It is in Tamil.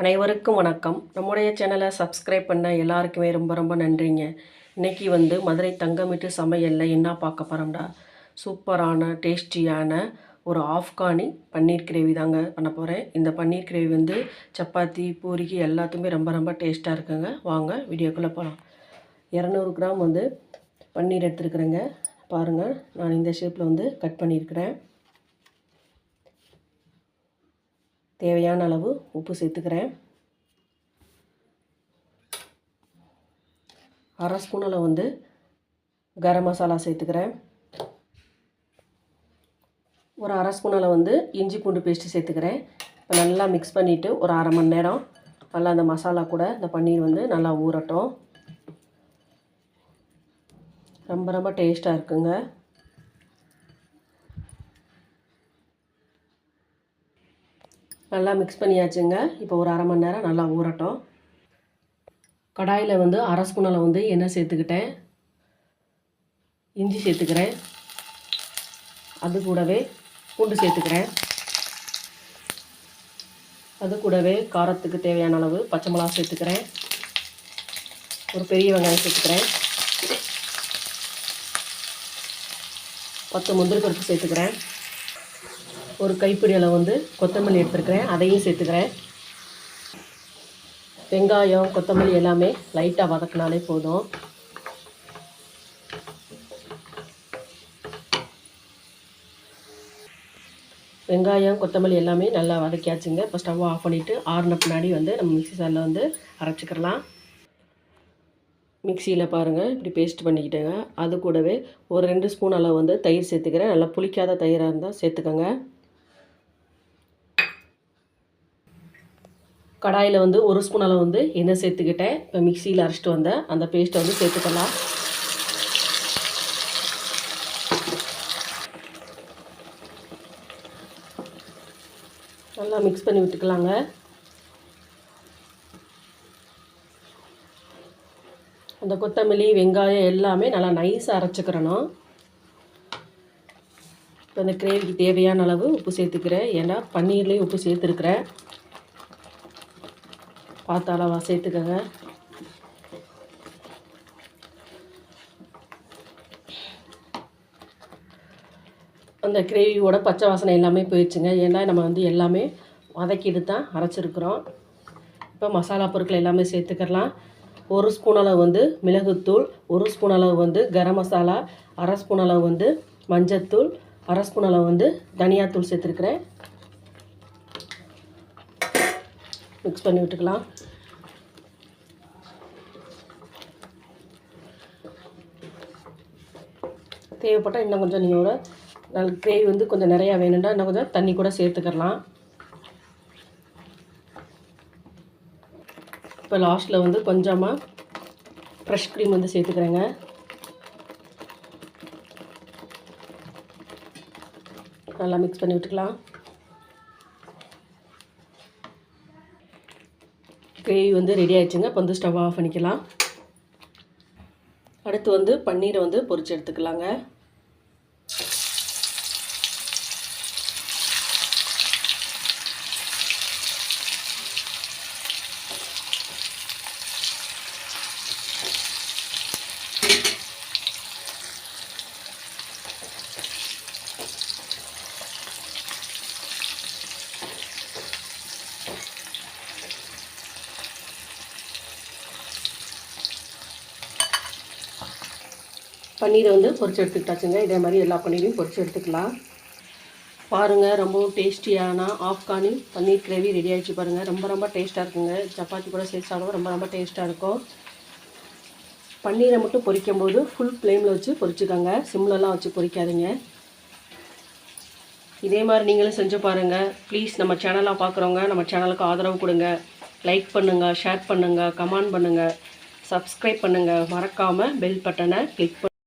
அனைவருக்கும் வணக்கம். நம்முடைய சேனலை சப்ஸ்கிரைப் பண்ண எல்லாருக்குமே ரொம்ப ரொம்ப நன்றிங்க. இன்னைக்கு வந்து மதுரை தங்கமிட்டு சமையலில் என்ன பார்க்க போகிறோம்டா சூப்பரான டேஸ்டியான ஒரு ஆஃப்கானி பன்னீர் கிரேவி தாங்க பண்ண போகிறேன் இந்த பன்னீர் கிரேவி வந்து சப்பாத்தி பூரிக்கு எல்லாத்துக்குமே ரொம்ப ரொம்ப டேஸ்ட்டாக இருக்குங்க. வாங்க வீடியோக்குள்ளே போகலாம் இரநூறு கிராம் வந்து பன்னீர் எடுத்துருக்குறேங்க. பாருங்கள் நான் இந்த ஷேப்பில் வந்து கட் பண்ணியிருக்கிறேன். தேவையான அளவு உப்பு சேர்த்துக்கிறேன். அரை ஸ்பூன் அளவு வந்து கரம் மசாலா சேர்த்துக்கிறேன். ஒரு அரை ஸ்பூன் அளவு வந்து இஞ்சி பூண்டு பேஸ்ட்டு சேர்த்துக்கிறேன். இப்போ நல்லா மிக்ஸ் பண்ணிவிட்டு ஒரு அரை மணி நேரம் நல்லா அந்த மசாலா கூட இந்த பன்னீர் வந்து நல்லா ஊறட்டும். ரொம்ப ரொம்ப டேஸ்ட்டாக இருக்குங்க. நல்லா மிக்ஸ் பண்ணியாச்சுங்க. இப்போ ஒரு அரை மணி நேரம் நல்லா ஊறட்டும். கடாயில் வந்து அரை ஸ்பூன் அளவு வந்து எண்ணெய் சேர்த்துக்கிட்டேன். இஞ்சி சேர்த்துக்கிறேன். அது கூடவே பூண்டு சேர்த்துக்கிறேன். அது கூடவே காரத்துக்கு தேவையான அளவு பச்சை மிளகா சேர்த்துக்கிறேன். ஒரு பெரிய வெங்காயம் சேர்த்துக்கிறேன். பத்து முந்திரி பருப்பு சேர்த்துக்கிறேன். ஒரு கைப்பிடி அளவு வந்து கொத்தமல்லி எடுத்துருக்கிறேன். அதையும் சேர்த்துக்கிறேன். வெங்காயம் கொத்தமல்லி எல்லாமே லைட்டாக வதக்கினாலே போதும். வெங்காயம் கொத்தமல்லி எல்லாமே நல்லா வதக்கியாச்சுங்க. இப்போ ஸ்டவ் ஆஃப் பண்ணிவிட்டு ஆறுன பின்னாடி வந்து நம்ம மிக்சி சாரில் வந்து அரைச்சிக்கிறலாம். மிக்சியில் பாருங்கள் இப்படி பேஸ்ட் பண்ணிக்கிட்டேங்க. அது கூடவே ஒரு ரெண்டு ஸ்பூன் அளவு வந்து தயிர் சேர்த்துக்கிறேன். நல்லா புளிக்காத தயிராக இருந்தால் சேர்த்துக்கோங்க. கடாயில் வந்து ஒரு ஸ்பூன் அளவு வந்து எண்ணெய் சேர்த்துக்கிட்டேன். இப்போ மிக்சியில் அரைச்சிட்டு வந்தேன் அந்த பேஸ்ட்டை வந்து சேர்த்துக்கலாம். நல்லா மிக்ஸ் பண்ணி விட்டுக்கலாங்க. அந்த கொத்தமல்லி வெங்காயம் எல்லாமே நல்லா நைஸாக அரைச்சிக்கிறணும். இப்போ இந்த கிரேவிக்கு தேவையான அளவு உப்பு சேர்த்துக்கிறேன். ஏன்னா பன்னீர்லேயும் உப்பு சேர்த்துருக்குறேன். பார்த்து அளவாக சேர்த்துக்கோங்க. அந்த கிரேவியோட பச்சை வாசனை எல்லாமே போயிடுச்சுங்க. ஏன்னா நம்ம வந்து எல்லாமே வதக்கிட்டு தான் அரைச்சிருக்கிறோம். இப்போ மசாலா பொருட்கள் எல்லாமே சேர்த்துக்கலாம். ஒரு ஸ்பூன் அளவு வந்து மிளகுத்தூள் ஒரு ஸ்பூன் அளவு வந்து கரம் மசாலா அரை ஸ்பூன் அளவு வந்து மஞ்சத்தூள் அரை ஸ்பூன் அளவு வந்து தனியாத்தூள் சேர்த்துருக்குறேன். மிக்ஸ் பண்ணி விட்டுக்கலாம். தேவைப்பட்டால் இன்னும் கொஞ்சம் நீங்களோட நல்ல கிரேவி வந்து கொஞ்சம் நிறையா வேணும்னா இன்னும் கொஞ்சம் தண்ணி கூட சேர்த்துக்கலாம் இப்போ லாஸ்ட்டில் வந்து கொஞ்சமாக ஃப்ரெஷ் க்ரீம் வந்து சேர்த்துக்கிறேங்க. நல்லா மிக்ஸ் பண்ணி விட்டுக்கலாம். கிரேவி வந்து ரெடி ஆயிடுச்சுங்க. இப்போ வந்து ஸ்டவ் ஆஃப் பண்ணிக்கலாம். அடுத்து வந்து பன்னீரை வந்து பொரிச்சு எடுத்துக்கலாங்க. பன்னீரை வந்து பொறிச்சு எடுத்துக்கிட்டாச்சுங்க. இதே மாதிரி எல்லா பன்னீரையும் பொறிச்சு எடுத்துக்கலாம். பாருங்கள் ரொம்பவும் டேஸ்டியான ஆப்கானி பன்னீர் கிரேவி ரெடி ஆகிடுச்சு பாருங்கள் ரொம்ப ரொம்ப டேஸ்ட்டாக இருக்குங்க. சப்பாத்தி கூட சேர்த்து சாப்பிடுவோம் ரொம்ப ரொம்ப டேஸ்ட்டாக இருக்கும். பன்னீரை மட்டும் பொரிக்கும் போது ஃபுல் ஃப்ளேமில் வச்சு பொரிச்சுக்கோங்க. சிம்லலாம் வச்சு பொரிக்காதீங்க. இதே மாதிரி நீங்களும் செஞ்சு பாருங்கள் ப்ளீஸ் நம்ம சேனலாக பார்க்குறவங்க நம்ம சேனலுக்கு ஆதரவு கொடுங்க. லைக் பண்ணுங்கள் ஷேர் பண்ணுங்கள் கமெண்ட் பண்ணுங்கள் சப்ஸ்கிரைப் பண்ணுங்கள் மறக்காமல் பெல் பட்டனை கிளிக் பண்ணி